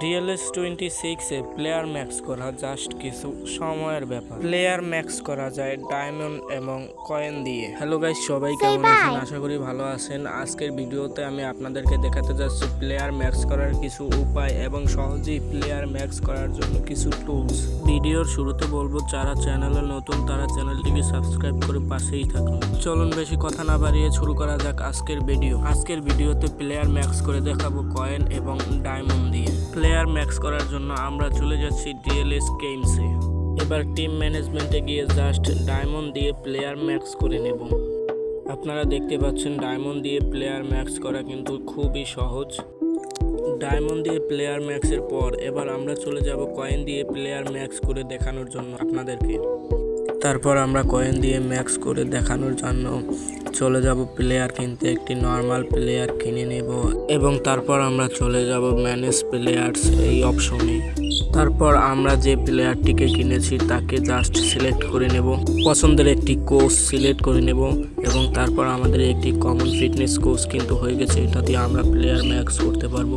DLS twenty সিক্সে player max করা just কিছু সময়ের ব্যাপার। প্লেয়ার ম্যাক্স করা যায় ডায়মন্ড এবং কয়েন দিয়ে। হ্যালো গাইস সবাই কেমন আছেন? আশা করি ভালো আছেন। আজকের ভিডিওতে আমি আপনাদেরকে দেখাতে যাচ্ছি প্লেয়ার ম্যাক্স করার কিছু উপায় এবং সহজেই প্লেয়ার ম্যাক্স করার জন্য কিছু টুলস ভিডিওর শুরুতে বলব যারা চ্যানেলে নতুন তারা চ্যানেলটিকে সাবস্ক্রাইব করে পাশেই থাকুন। চলুন বেশি কথা না বাড়িয়ে শুরু করা যাক আজকের ভিডিও। আজকের ভিডিওতে প্লেয়ার ম্যাক্স করে দেখাবো কয়েন এবং ডায়মন্ড দিয়ে। প্লেয়ার ম্যাক্স করার জন্য আমরা চলে যাচ্ছি ডিএলএস গেমসে এবার টিম ম্যানেজমেন্টে গিয়ে জাস্ট ডায়মন্ড দিয়ে প্লেয়ার ম্যাক্স করে নেব। আপনারা দেখতে পাচ্ছেন ডায়মন্ড দিয়ে প্লেয়ার ম্যাক্স করা কিন্তু খুবই সহজ। ডায়মন্ড দিয়ে প্লেয়ার ম্যাক্সের পর এবার আমরা চলে যাব কয়েন দিয়ে প্লেয়ার ম্যাক্স করে দেখানোর জন্য আপনাদেরকে। তারপর আমরা কয়েন দিয়ে ম্যাক্স করে দেখানোর জন্য চলে যাব প্লেয়ার কিনতে, একটি নর্মাল প্লেয়ার কিনে নেব এবং তারপর আমরা চলে যাব ম্যানেজ প্লেয়ার্স এই অপশনে তারপর আমরা যে প্লেয়ারটিকে কিনেছি, তাকে জাস্ট সিলেক্ট করে নেব। পছন্দের একটি কোচ সিলেক্ট করে নেব এবং তারপর আমাদের একটি কমন ফিটনেস কোর্স কিন্তু হয়ে গেছে, এটা দিয়ে আমরা প্লেয়ার ম্যাক্স করতে পারব।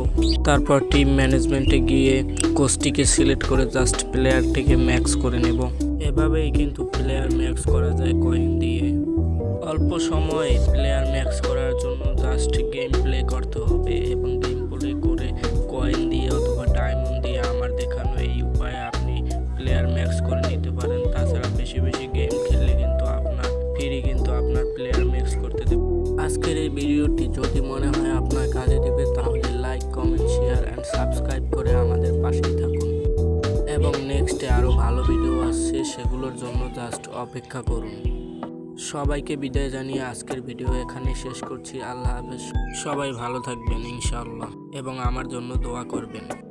তারপর টিম ম্যানেজমেন্টে গিয়ে কোচটিকে সিলেক্ট করে জাস্ট প্লেয়ারটিকে ম্যাক্স করে নেব। এভাবেই কিন্তু প্লেয়ার ম্যাক্স করা যায় কয়েন দিয়ে। অল্প সময়ে প্লেয়ার ম্যাক্স করার জন্য জাস্ট গেম প্লে করতে হবে এবং গেম প্লে করে কয়েন দিয়ে অথবা ডায়মন্ড দিয়ে আমার দেখানো এই উপায়ে আপনি প্লেয়ার ম্যাক্স করে নিতে পারেন। তাছাড়া বেশি বেশি গেম খেললে কিন্তু আপনার ফ্রি কিন্তু আপনার প্লেয়ার ম্যাক্স করতে দেবে। আজকের এই ভিডিওটি যদি মনে হয় আপনার কাজে দেবে, তাহলে like comment share and subscribe করে আমাদের পাশেই থাকুন। এবং নেক্সটে আরও ভালো ভিডিও আসছে, সেগুলোর জন্য জাস্ট অপেক্ষা করুন। সবাইকে বিদায় জানিয়ে আজকের ভিডিও এখানে শেষ করছি। আল্লাহ হাফেজ। সবাই ভালো থাকবেন, ইনশাআল্লাহ। এবং আমার জন্য দোয়া করবেন।